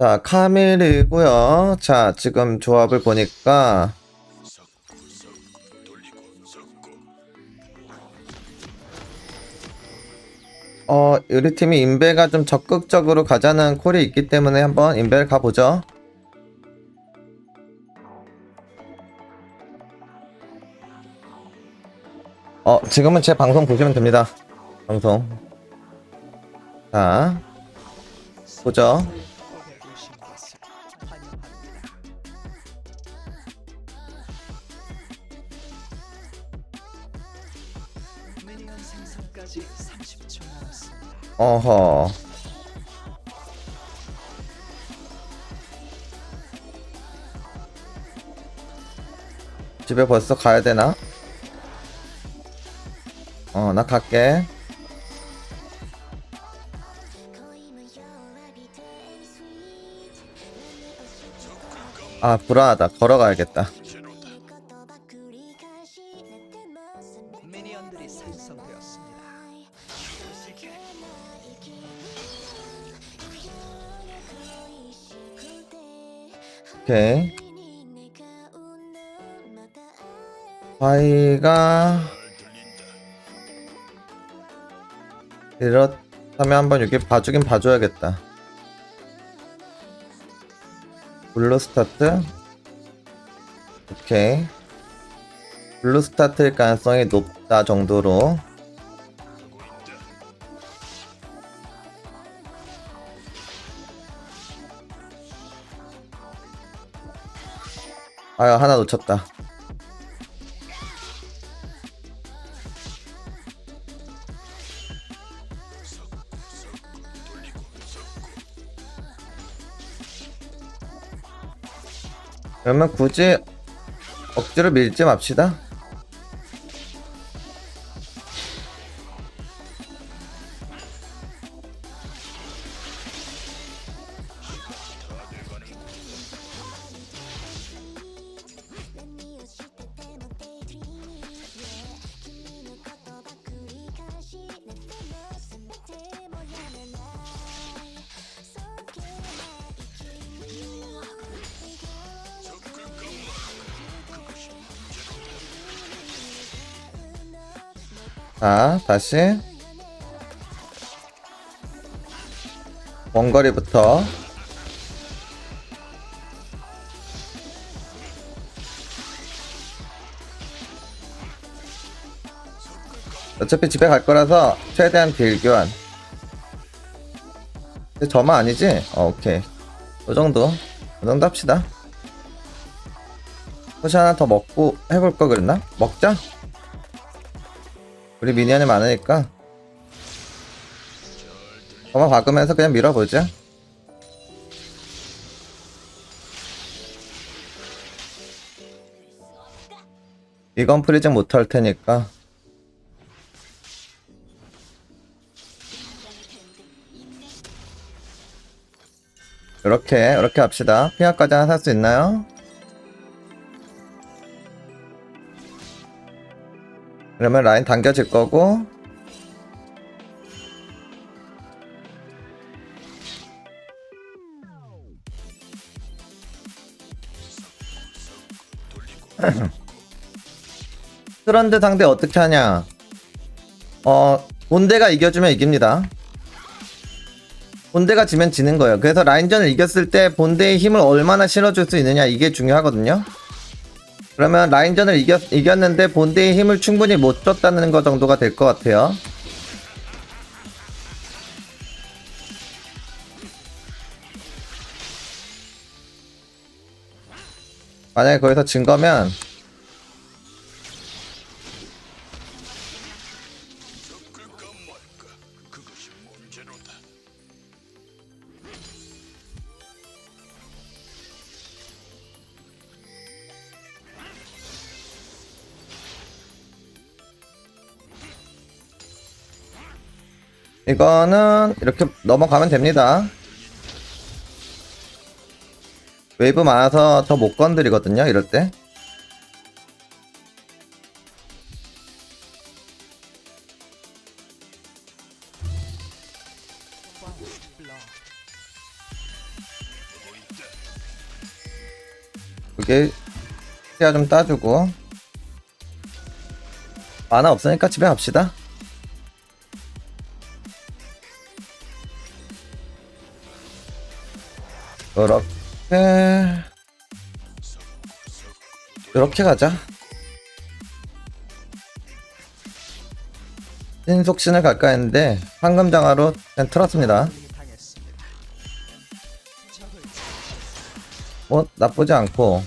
자, 카밀이고요. 자, 지금 조합을 보니까 어, 우리 팀이 인베가 좀 적극적으로 가자는 콜이 있기 때문에 한번 인베를 가보죠. 어, 지금은 제 방송 보시면 됩니다. 방송. 자, 보죠. 어허. 집에 벌써 가야 되나? 어, 나 갈게. 아, 불안하다. 걸어가야겠다. 오케이. 바이가 이렇다면 한번 여기 봐주긴 봐줘야겠다. 블루 스타트. 오케이. 블루 스타트일 가능성이 높다 정도로. 아유 하나 놓쳤다. 그러면 굳이 억지로 밀지 맙시다. 다시. 원거리부터. 어차피 집에 갈 거라서 최대한 딜 교환. 근데 저만 아니지? 어, 오케이. 이 정도. 이 정도 합시다. 포시 하나 더 먹고 해볼 거 그랬나? 먹자 우리 미니언이 많으니까. 저만 박으면서 그냥 밀어보자. 이건 프리징 못할 테니까. 이렇게 이렇게 합시다. 피아까지 하나 살 수 있나요? 그러면 라인 당겨질 거고. 트런드 상대 어떻게 하냐? 어 본대가 이겨주면 이깁니다. 본대가 지면 지는 거예요. 그래서 라인전을 이겼을 때 본대의 힘을 얼마나 실어줄 수 있느냐 이게 중요하거든요 그러면 라인전을 이겼, 이겼는데 본대의 힘을 충분히 못 줬다는 거 정도가 될 것 같아요. 만약에 거기서 진 거면 이거는 이렇게 넘어가면 됩니다. 웨이브 많아서 더 못 건드리거든요, 이럴 때. 여기 시야 좀 따주고 만화 없으니까 집에 갑시다 요렇게 요렇게 가자. 신속신을 갈까 했는데 황금장화로 그냥 틀었습니다. 뭐 나쁘지 않고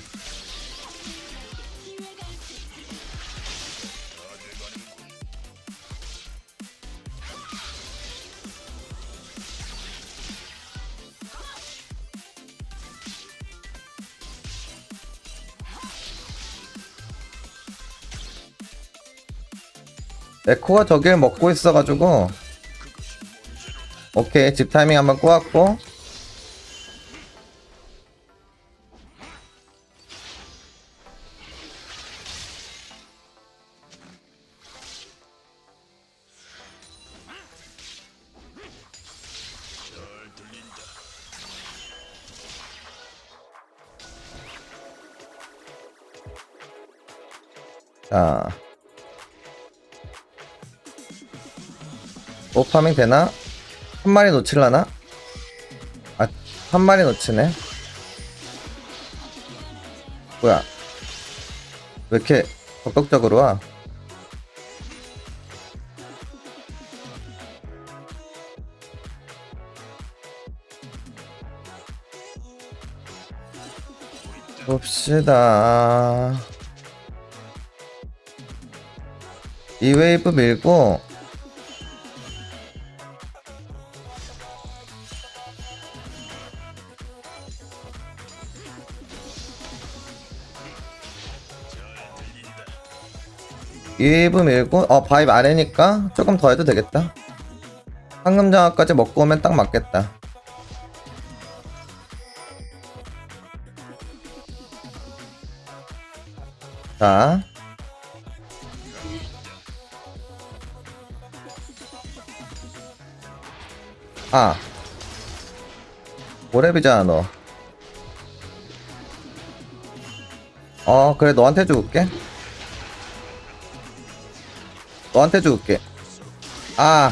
에코가 저길 먹고 있어가지고 오케이 집 타이밍 한번 꼬았고 자. 오파밍 되나? 한 마리 놓칠라나? 아, 한 마리 놓치네. 뭐야. 왜 이렇게 적극적으로 와? 봅시다. 이 웨이브 밀고 이 웨이브 밀고 어 바입 아래니까 조금 더 해도 되겠다 황금장화까지 먹고 오면 딱 맞겠다 자 아. 오래비잖아, 너. 어, 그래, 너한테 줄게. 너한테 줄게. 아,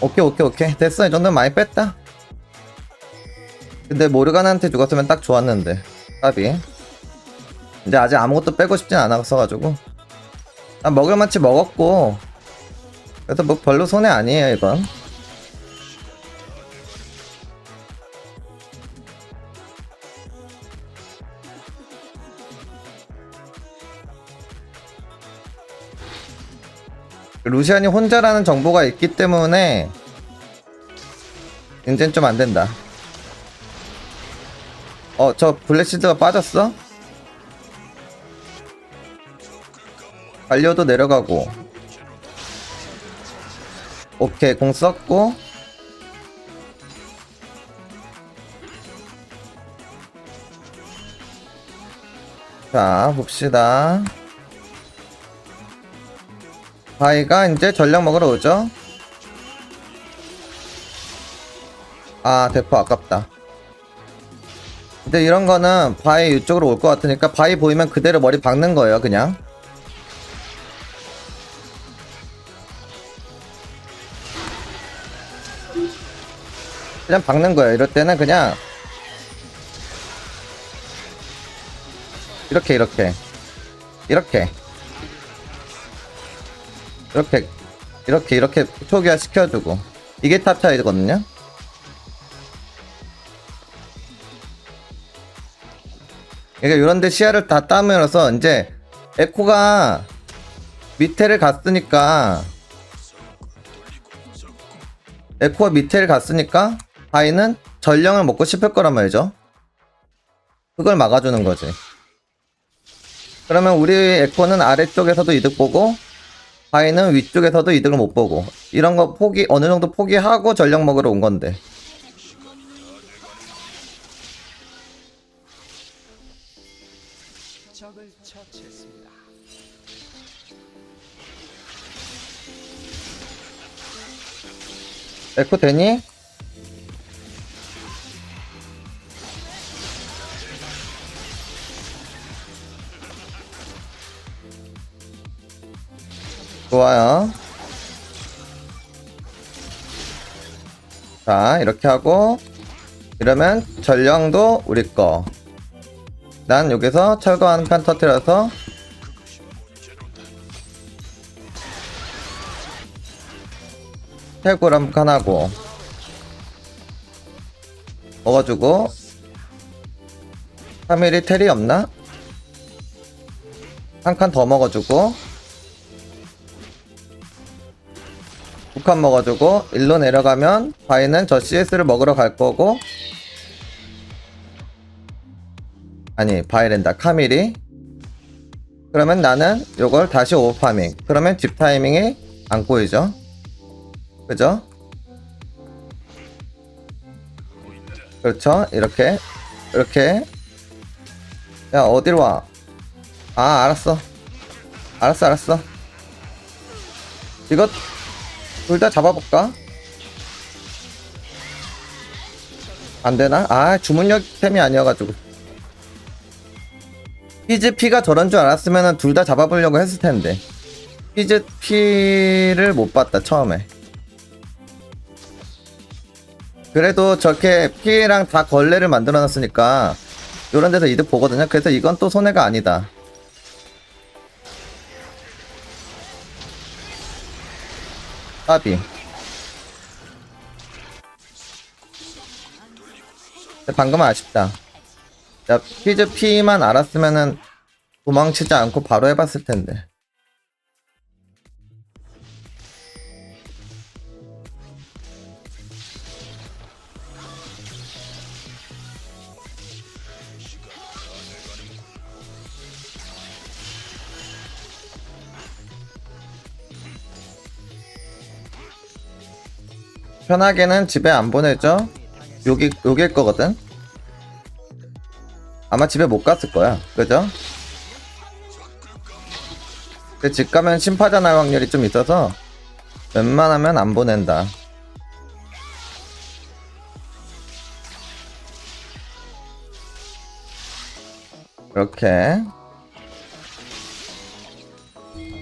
오케이, 오케이, 오케이. 됐어. 이 정도면 많이 뺐다. 근데 모르가나한테 죽었으면 딱 좋았는데. 까비. 이제 아직 아무것도 빼고 싶진 않았어가지고. 아, 먹을 만치 먹었고. 그래서 뭐 별로 손해 아니에요, 이건. 루시안이 혼자라는 정보가 있기 때문에 이젠 좀 안 된다. 어, 저 블랙시드가 빠졌어? 갈려도 내려가고. 오케이, 공 썼고. 자, 봅시다. 바이가 이제 전략 먹으러 오죠. 아, 대포 아깝다. 근데 이런 거는 바이 이쪽으로 올 것 같으니까 바이 보이면 그대로 머리 박는 거예요, 그냥. 그냥 박는 거예요. 이럴 때는 그냥 이렇게 이렇게 이렇게 이렇게 이렇게 이렇게 초기화 시켜주고 이게 탑 차이거든요. 그러니까 이런데 시야를 다 따면서 이제 에코가 밑에를 갔으니까 에코가 밑에를 갔으니까 바이는 전령을 먹고 싶을 거란 말이죠. 그걸 막아주는 거지. 그러면 우리 에코는 아래쪽에서도 이득 보고 바이는 위쪽에서도 이득을 못 보고 이런 거 포기 어느 정도 포기하고 전력 먹으러 온 건데. 에코 되니? 좋아요. 자, 이렇게 하고, 이러면 전령도 우리 거. 난 여기서 철거 한 칸 터트려서, 한칸 하고, 먹어주고, 3일이 텔이 없나? 한 칸 더 먹어주고, 북한 먹어주고 일로 내려가면 바위는 저 CS를 먹으러 갈 거고 아니 바이랜다 카밀이. 그러면 나는 요걸 다시 오버파밍. 그러면 집 타이밍이 안 꼬이죠? 그죠? 그렇죠? 이렇게 이렇게. 야 어디로 와 아 알았어. 알았어 알았어. 이거 둘 다 잡아볼까? 안 되나? 아, 주문력 템이 아니어가지고. 피즈 피가 저런 줄 알았으면 둘 다 잡아보려고 했을 텐데. 피즈 피를 못 봤다, 처음에. 그래도 저렇게 피랑 다 걸레를 만들어 놨으니까, 요런 데서 이득 보거든요. 그래서 이건 또 손해가 아니다. 까비. 방금은 아쉽다. 야, 피즈 P만 알았으면은 도망치지 않고 바로 해봤을 텐데. 편하게는 집에 안 보내죠? 여기, 여길 거거든? 아마 집에 못 갔을 거야. 그죠? 근데 집 가면 심파자 날 확률이 좀 있어서 웬만하면 안 보낸다. 이렇게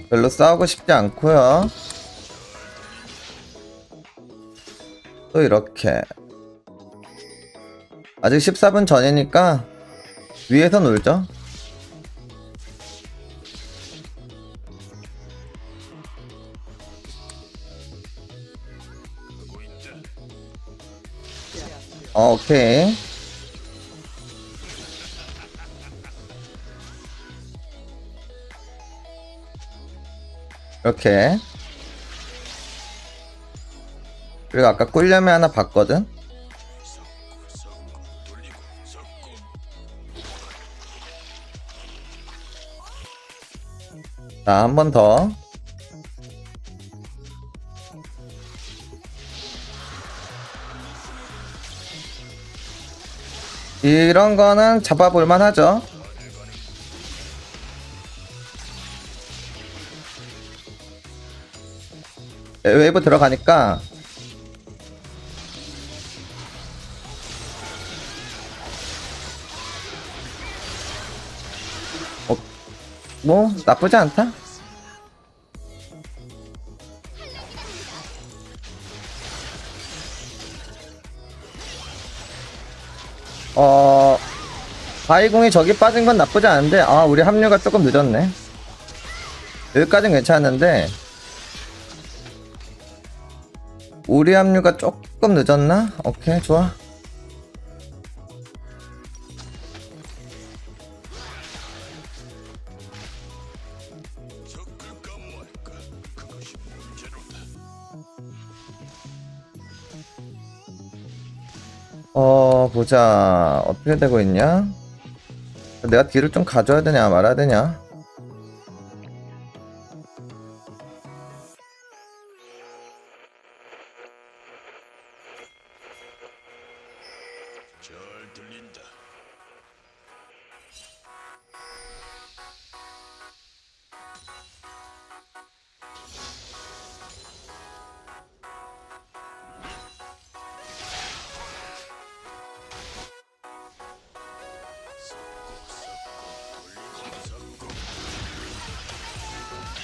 별로 싸우고 싶지 않고요. 또 이렇게. 아직 14분 전이니까 위에서 놀죠? 어, 오케이. 이렇게 그리고 아까 꿀려면 하나 봤거든? 자, 한 번 더. 이런 거는 잡아볼만 하죠. 웨이브 들어가니까 뭐 나쁘지 않다. 어 바이공이 저기 빠진 건 나쁘지 않은데 아 우리 합류가 조금 늦었네. 여기까진 괜찮은데 우리 합류가 조금 늦었나? 오케이 좋아. 보자. 어떻게 되고 있냐? 내가 뒤를 좀 가져야 되냐, 말아야 되냐?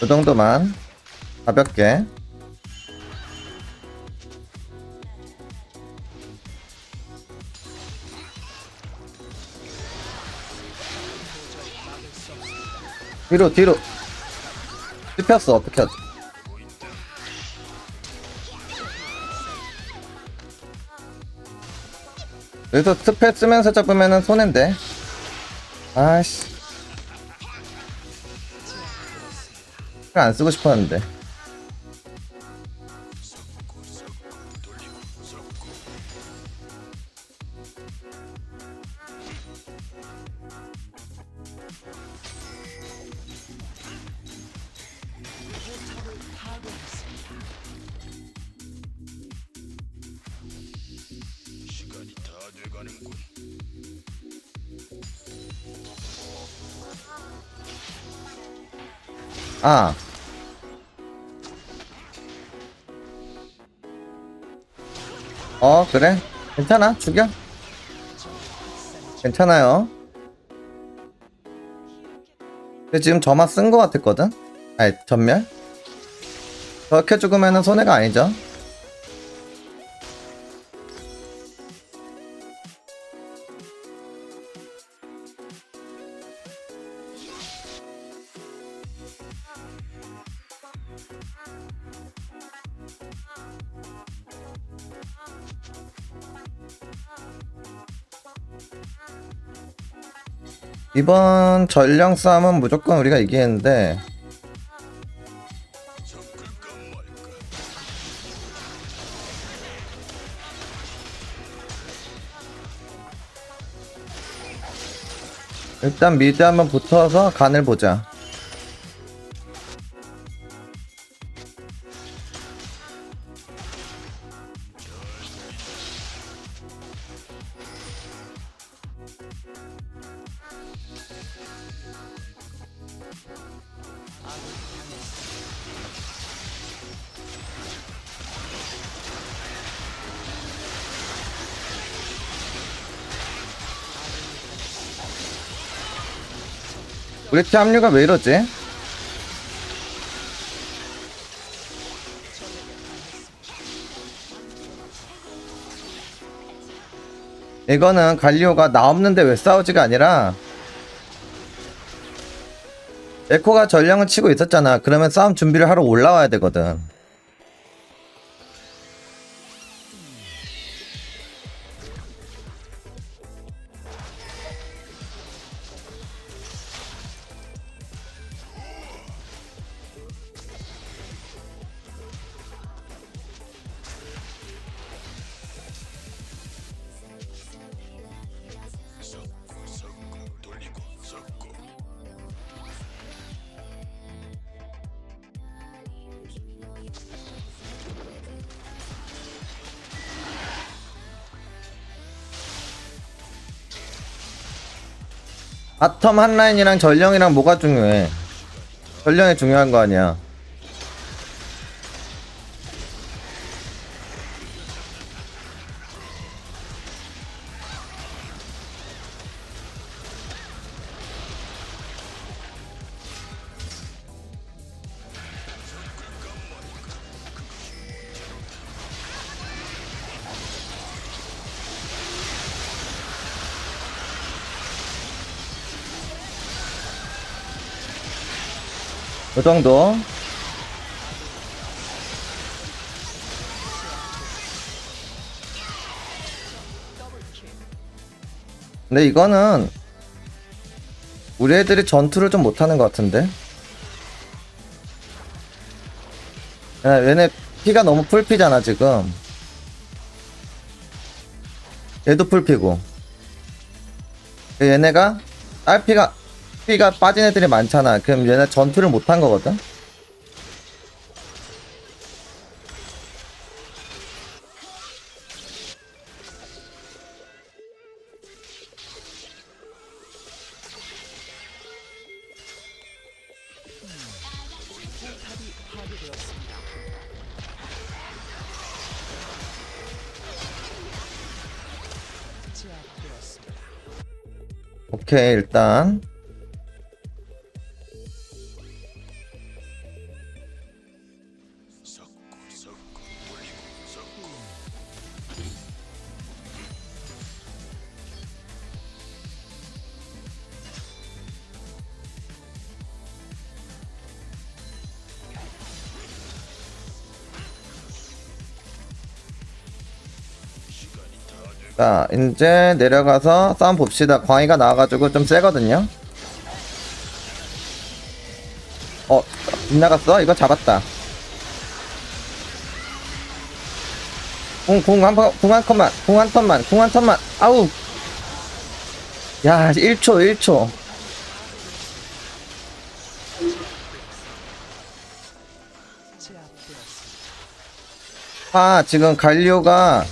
정도만. 가볍게. 뒤로 뒤로 씹혔어 어떻게 하지 여기서 스페 쓰면서 잡으면은 손해인데 아씨 안 쓰고 싶었는데 아 어, 그래? 괜찮아, 죽여. 괜찮아요. 근데 지금 점화 쓴거 같았거든? 아니, 전멸? 저렇게 죽으면 손해가 아니죠? 이번 전령 싸움은 무조건 우리가 이기는데. 일단 미드 한번 붙어서 간을 보자. 우리 팀 합류가 왜 이러지? 이거는 갈리오가 나 없는데 왜 싸우지가 아니라 에코가 전령을 치고 있었잖아. 그러면 싸움 준비를 하러 올라와야 되거든. 바텀 한 라인이랑 전령이랑 뭐가 중요해? 전령이 중요한 거 아니야. 그 정도. 근데 이거는 우리 애들이 전투를 좀 못하는 것 같은데. 야, 얘네 피가 너무 풀피잖아 지금. 얘도 풀피고. 얘네가 딸피가 피가 빠진 애들이 많잖아. 그럼 얘네 전투를 못 한 거거든. 제압되었습니다. 오케이 일단 자, 이제 내려가서 싸움 봅시다. 광희가 나와가지고 좀 세거든요. 어, 빗나갔어? 이거 잡았다. 궁, 궁 한, 번- 궁한 컷만, 궁한 턴만, 궁한 턴만, 아우! 야, 1초, 1초. 제압되었습니다. 아, 지금 갈리오가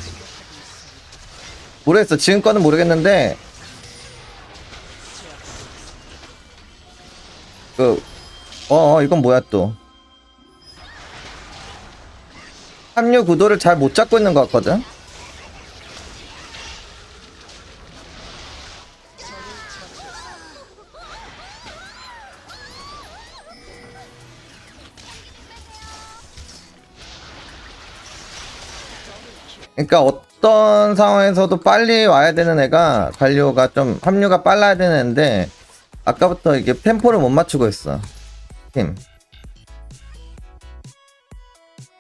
모르겠어. 지금 거는 모르겠는데 그 어, 어, 이건 뭐야 또? 합류 구도를 잘 못 잡고 있는 것 같거든. 그러니까 어떤 상황에서도 빨리 와야 되는 애가 갈리오가 좀 합류가 빨라야 되는데 아까부터 이게 템포를 못 맞추고 있어 팀.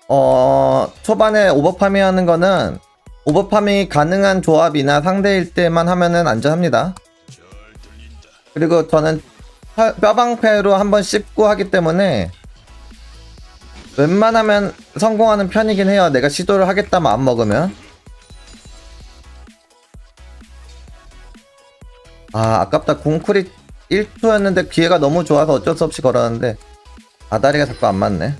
어 초반에 오버파밍 하는 거는 오버파밍이 가능한 조합이나 상대일 때만 하면은 안전합니다. 그리고 저는 혀- 뼈방패로 한번 씹고 하기 때문에 웬만하면 성공하는 편이긴 해요. 내가 시도를 하겠다면 안 먹으면. 아, 아깝다. 궁쿨이 1초였는데 기회가 너무 좋아서 어쩔 수 없이 걸었는데 아다리가 자꾸 안 맞네.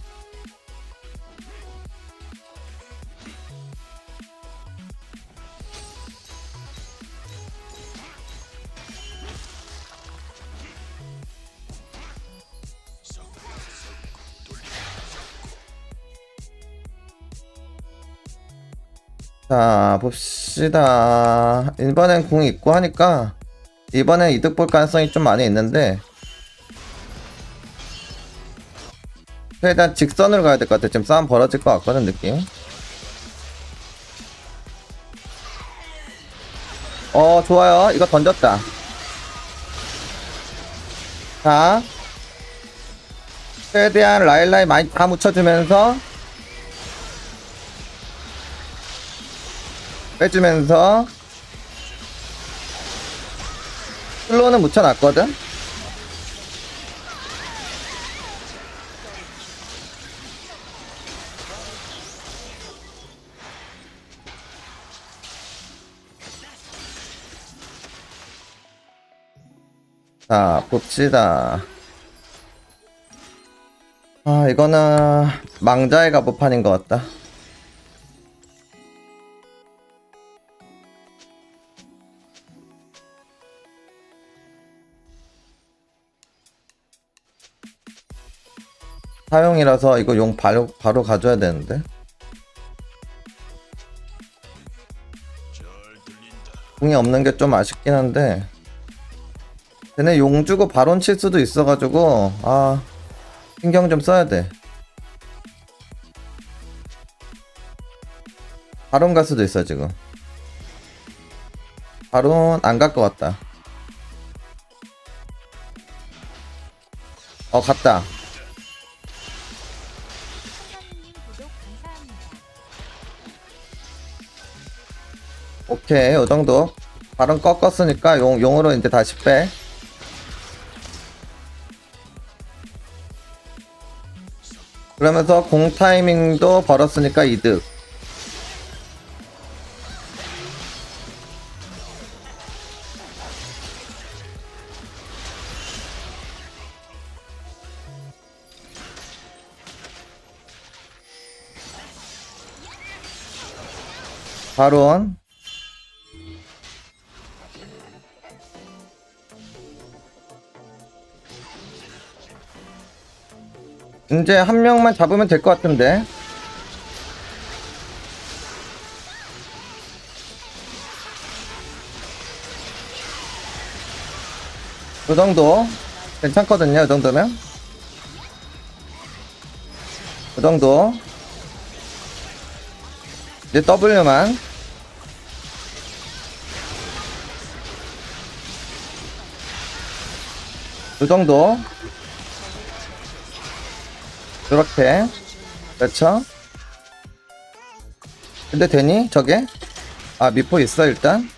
자, 봅시다. 이번엔 궁 있고 하니까 이번엔 이득 볼 가능성이 좀 많이 있는데 일단 직선으로 가야 될 것 같아. 지금 싸움 벌어질 것 같거든, 느낌. 어, 좋아요. 이거 던졌다. 자. 최대한 라일라이 많이 다 묻혀주면서 빼주면서 슬로우는 묻혀놨거든? 자, 봅시다. 아, 이거는 망자의 갑옷판인 것 같다. 사용이라서 이거 용 바로, 바로 가져야 되는데. 궁이 없는 게 좀 아쉽긴 한데. 쟤네 용 주고 바론 칠 수도 있어가지고, 아, 신경 좀 써야 돼. 바론 갈 수도 있어, 지금. 바론 안 갈 것 같다. 어, 갔다. 오케이, 요 정도. 발은 꺾었으니까 용, 용으로 이제 다시 빼. 그러면서 공 타이밍도 벌었으니까 이득. 바론 이제 한 명만 잡으면 될 것 같은데. 이 정도 괜찮거든요. 이 정도면. 이 정도. 이제 W만. 이 정도. 이렇게. 그렇죠? 근데 되니? 저게? 아 미포 있어 일단?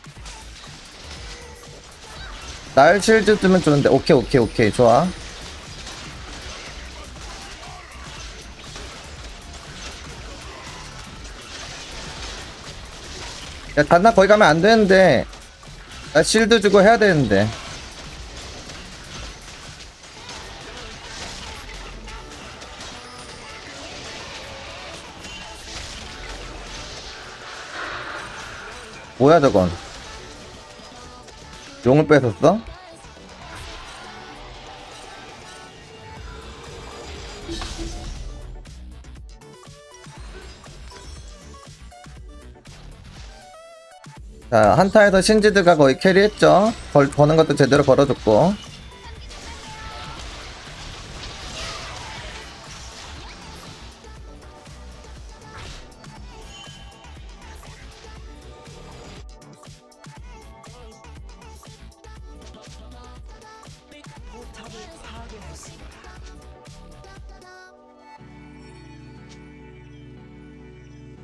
날 실드 뜨면 좋은데. 오케이 오케이 오케이. 좋아. 야 단나 거기 가면 안 되는데. 나 실드 주고 해야 되는데 뭐야 저건? 용을 뺏었어? 자 한타에서 신지드가 거의 캐리했죠? 걸, 버는 것도 제대로 걸어줬고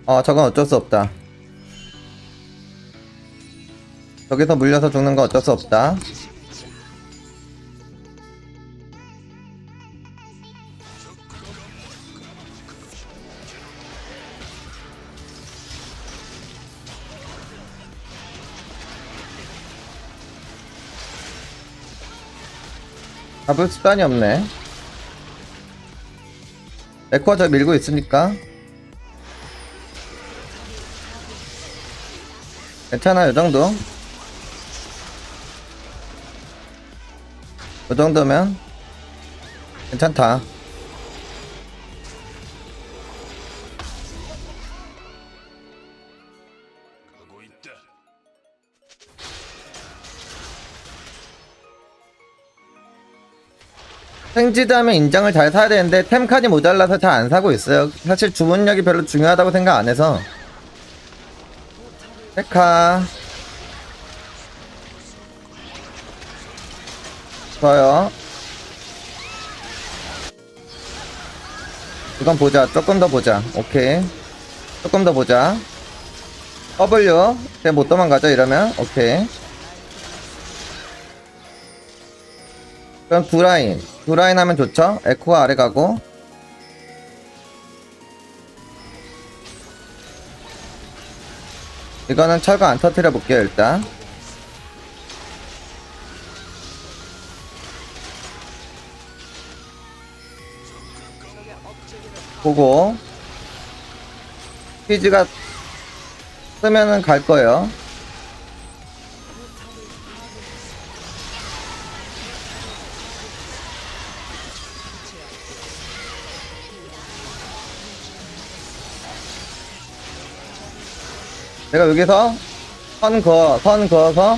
어 저건 어쩔 수 없다. 저기서 물려서 죽는 거 어쩔 수 없다. 잡을 수단이 없네. 에코가 저 밀고 있으니까 괜찮아 요 정도? 이 정도면? 괜찮다. 하면 인장을 잘 사야 되는데 템칸이 모자라서 잘 안 사고 있어요. 사실 주문력이 별로 중요하다고 생각 안 해서 페카. 좋아요. 이건 보자. 조금 더 보자. 오케이. 조금 더 보자. W. 쟤못 도망가죠 이러면? 오케이. 그럼 두 라인. 두 라인 하면 좋죠? 에코가 아래 가고 이거는 철거 안 터트려 볼게요 일단. 보고. 퀴즈가 쓰면은 갈 거예요 내가 여기서 선 그어 선 그어서.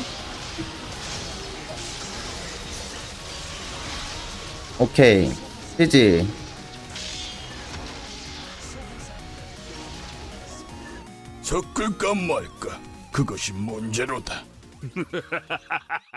오케이. 퀴즈 섞을까 말까. 그것이 문제로다.